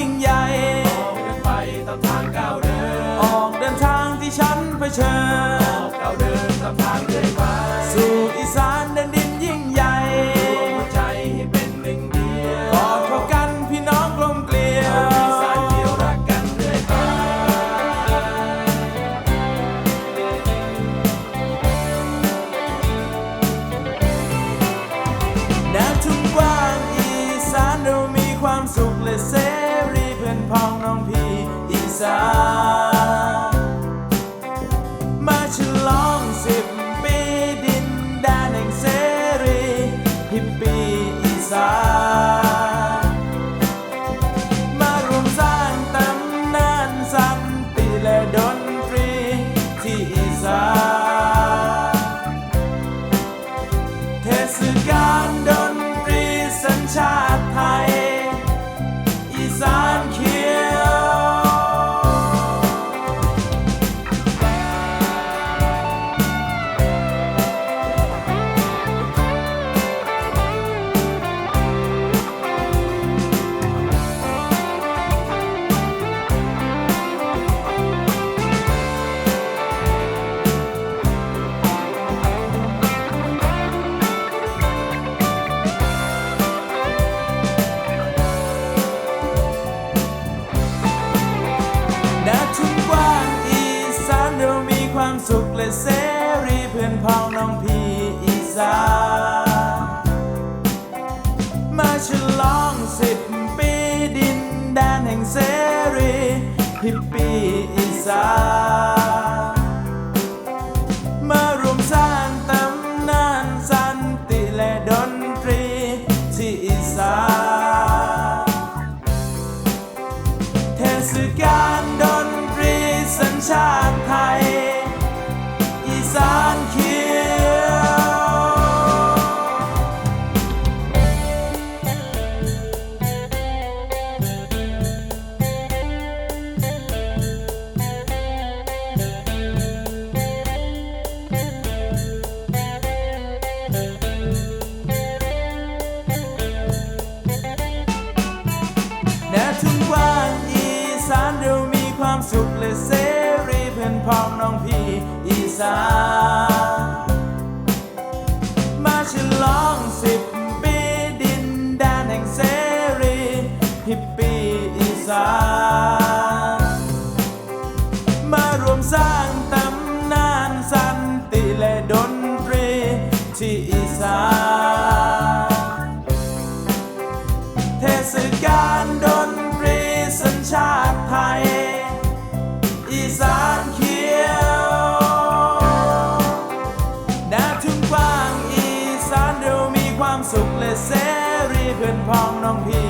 ยิ่งใหญ่ ออกเดินไปตามทางก้าวเดิน ออกเดินทางที่ฉันเผชิอญอกก้าวเดินตามทางเรื่อยไปสู่อีสานแดนดินาติไทย สุขและเสรีเพื่อนพ้องน้องพี่อีสานมาฉลองสิบปีดินแดนแห่งเสรีพี่ปีอีสาน แดนทุ่งกว้างอีสานเรามีความสุขและเสรีเพื่อนพ้องน้องพี่อีสาน มาฉลองสิบปีดินแดนแห่งเสรีฮิปปี้อีสาน มารวมสร้าง ชาติไทย อีสานเขียวแดนทุ่งกว้างอีสานเรามีความสุขและเสรีเพื่อนพ้องน้องพี่อีสา